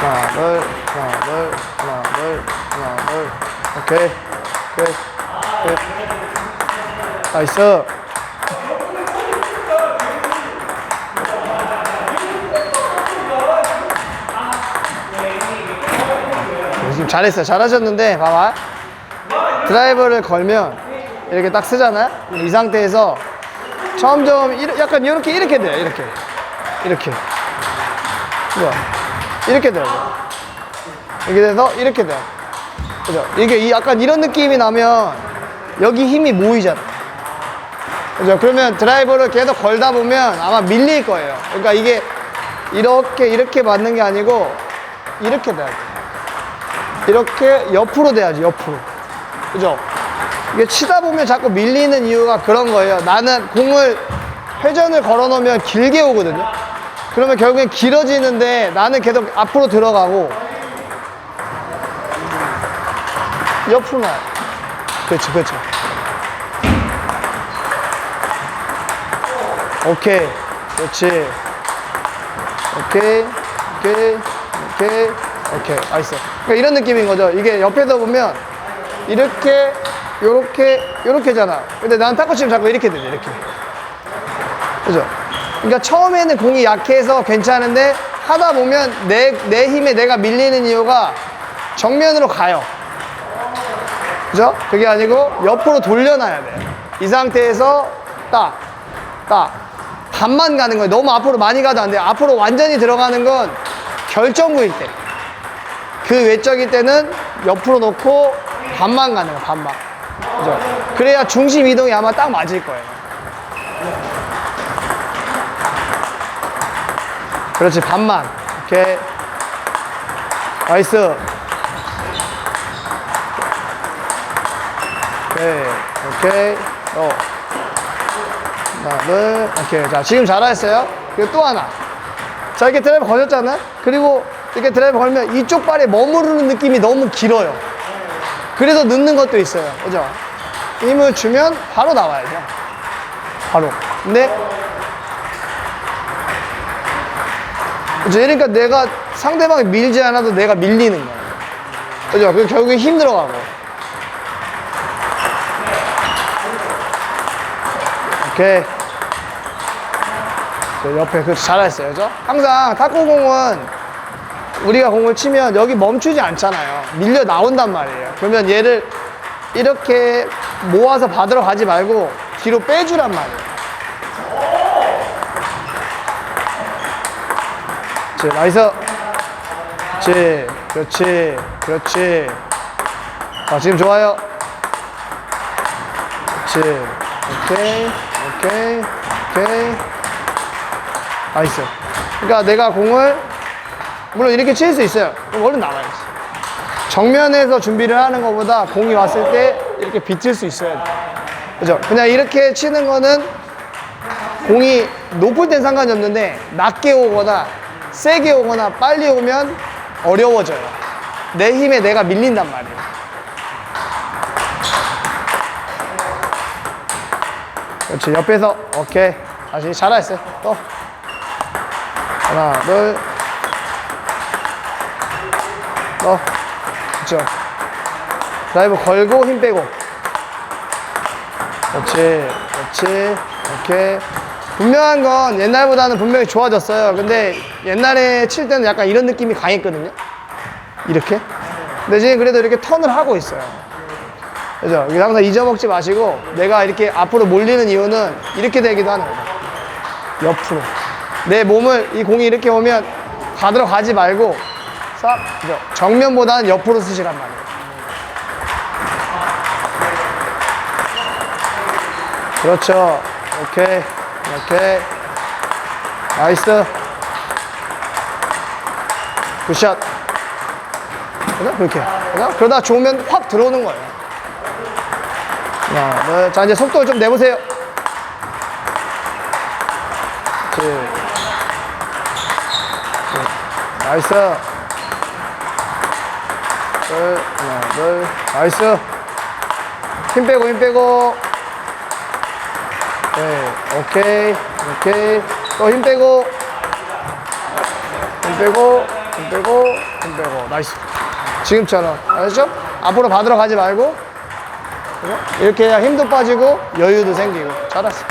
하나, 둘, 하나, 둘, 하나, 둘, 하나, 둘. 오케이. 끝. 끝. 나이스. 지금 잘했어요. 잘하셨는데, 봐봐. 드라이버를 걸면 이렇게 딱 쓰잖아요? 이 상태에서 점점 약간 이렇게, 이렇게 돼요. 이렇게. 이렇게. 뭐야. 이렇게 돼요. 이렇게 돼서 이렇게 돼요. 그죠? 이게 이 약간 이런 느낌이 나면 여기 힘이 모이잖아. 그죠? 그러면 드라이버를 계속 걸다 보면 아마 밀릴 거예요. 그러니까 이게 이렇게 이렇게 맞는 게 아니고 이렇게 돼야 돼. 이렇게 옆으로 돼야지 옆으로. 그죠? 이게 치다 보면 자꾸 밀리는 이유가 그런 거예요. 나는 공을 회전을 걸어 놓으면 길게 오거든요. 그러면 결국엔 길어지는데 나는 계속 앞으로 들어가고 옆으로 나요. 그렇죠, 그렇죠. 오케이, 그렇지. 오케이, 오케이, 오케이, 오케이. 알았어. 그러니까 이런 느낌인 거죠. 이게 옆에서 보면 이렇게, 요렇게, 요렇게잖아. 근데 난 탁구 치면 자꾸 이렇게 되네, 이렇게. 그죠? 그러니까 처음에는 공이 약해서 괜찮은데 하다 보면 내, 내 힘에 내가 밀리는 이유가 정면으로 가요. 그죠? 그게 아니고 옆으로 돌려놔야 돼. 이 상태에서 딱, 딱. 반만 가는 거예요. 너무 앞으로 많이 가도 안 돼요. 앞으로 완전히 들어가는 건 결정구일 때. 그 외적일 때는 옆으로 놓고 반만 가는 거예요. 반만. 그죠? 그래야 중심 이동이 아마 딱 맞을 거예요. 그렇지, 반만. 오케이. 나이스. 오케이, 오케이. 어. 하나, 둘, 오케이. 자, 지금 잘하셨어요. 그리고 또 하나. 자, 이렇게 드라이브 걸렸잖아? 그리고 이렇게 드라이브 걸면 이쪽 발에 머무르는 느낌이 너무 길어요. 그래서 늦는 것도 있어요. 그죠? 힘을 주면 바로 나와야죠. 바로. 근데, 그죠? 그러니까 내가 상대방이 밀지 않아도 내가 밀리는 거예요. 그죠? 그 결국에 힘 들어가고. 오케이. 저 옆에 그 잘했어요, 그죠? 항상 탁구공은 우리가 공을 치면 여기 멈추지 않잖아요. 밀려 나온단 말이에요. 그러면 얘를 이렇게 모아서 받으러 가지 말고 뒤로 빼주란 말이에요. 그렇지, 나이스. 그렇지, 그렇지, 그렇지. 자, 지금 좋아요. 그렇지. 오케이, 오케이, 오케이. 나이스. 그러니까 내가 공을 물론 이렇게 칠 수 있어요. 그럼 얼른 나와야지. 정면에서 준비를 하는 것보다 공이 왔을 때 이렇게 비틀 수 있어야 돼. 그죠? 그냥 이렇게 치는 거는 공이 높을 땐 상관이 없는데 낮게 오거나 세게 오거나 빨리 오면 어려워져요. 내 힘에 내가 밀린단 말이에요. 그렇지. 옆에서 오케이. 다시 잘하셨어요. 또 하나, 둘, 또 그렇죠. 드라이브 걸고 힘 빼고. 그렇지, 그렇지. 오케이. 분명한 건 옛날보다는 분명히 좋아졌어요. 근데 옛날에 칠 때는 약간 이런 느낌이 강했거든요. 이렇게. 근데 지금 그래도 이렇게 턴을 하고 있어요. 그죠? 항상 잊어먹지 마시고 내가 이렇게 앞으로 몰리는 이유는 이렇게 되기도 하는 거죠. 옆으로. 내 몸을 이 공이 이렇게 오면 받으러 가지 말고 싹 그죠? 정면보다는 옆으로 쓰시란 말이에요. 그렇죠. 오케이. 오케이. 나이스. 굿샷. 그죠? 그렇게. 그죠? 그러다 좋으면 확 들어오는 거예요. 하나, 둘. 자, 이제 속도를 좀 내보세요. 네. 나이스. 둘, 하나, 둘. 나이스. 힘 빼고, 힘 빼고. 네, 오케이. 오케이. 또 힘 빼고. 힘 빼고. 힘 빼고 힘 빼고 나이스 지금처럼 알았죠? 앞으로 받으러 가지 말고? 이렇게 해야 힘도 빠지고 여유도 생기고 잘했어